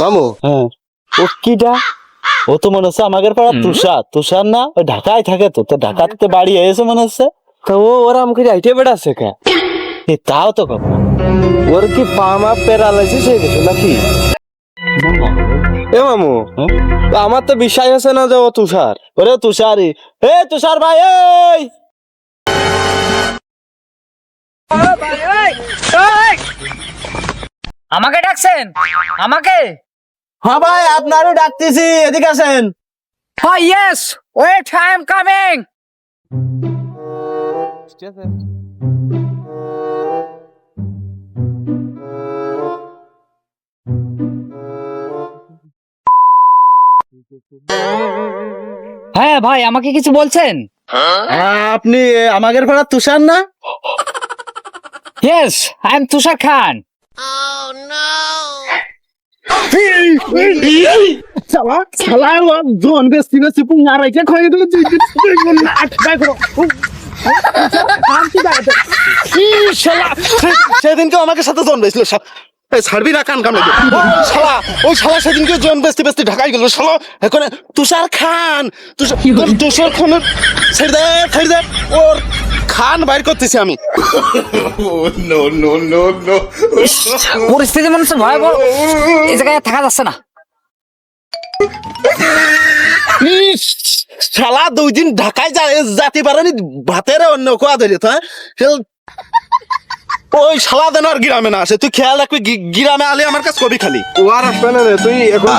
মামু হ্যাঁ। ও কিটা? ও তো মনে হচ্ছে আমাদের পাড়া তুষার। তুষার না ওই ঢাকায় থাকে তো তো ঢাকাতে বাড়ি এসে মনে হচ্ছে। তো ও ওরা আমাকে বেড়াচ্ছে কে? এ তাও তো কথা। ওর কি পা মা প্যারালাইসিস হয়ে গেছে নাকি? এ মামু হ্যাঁ? আমার তো বিশ্বাস হচ্ছে না যে ও তুষার। ওরে তুষারি এ তুষার ভাই এই! আমাকে ডাকছেন? আমাকে? হ্যাঁ ভাই আপনারও ডাকতেছি এদিকে আসেন। হ্যাঁ yes wait I am coming হ্যাঁ ভাই আমাকে কিছু বলছেন? আপনি এ, আমাদের পাড়া তুষার না? Yes I am Tushar Khan সেদিনকে আমাকে সাথে জন বেছিল ছাড়বি না কান কামড়ে শালা ওই শালা সেদিনকে জন বেস্তি বেস্তি ঢাকাই গেল শালা। এখন তুষার খান। তুষার তুষার খানের ছেড়ে দে ছেড়ে দে। ওর খান বাইর করতেছি আমি। পরিস্থিতি মনে হচ্ছে ভয়াবহ। এই জায়গায় থাকা যাচ্ছে না। শালা দুই দিন ঢাকায় যা যাতে পারেনি ভাতের অন্য কোয়া ধরে তো হ্যাঁ? ওই শালা দেন আর গ্রামে না আসে। তুই খেয়াল রাখবি গি- গ্রামে আলে আমার কাছে কবি খালি। ও আর আসবে না রে তুই এখন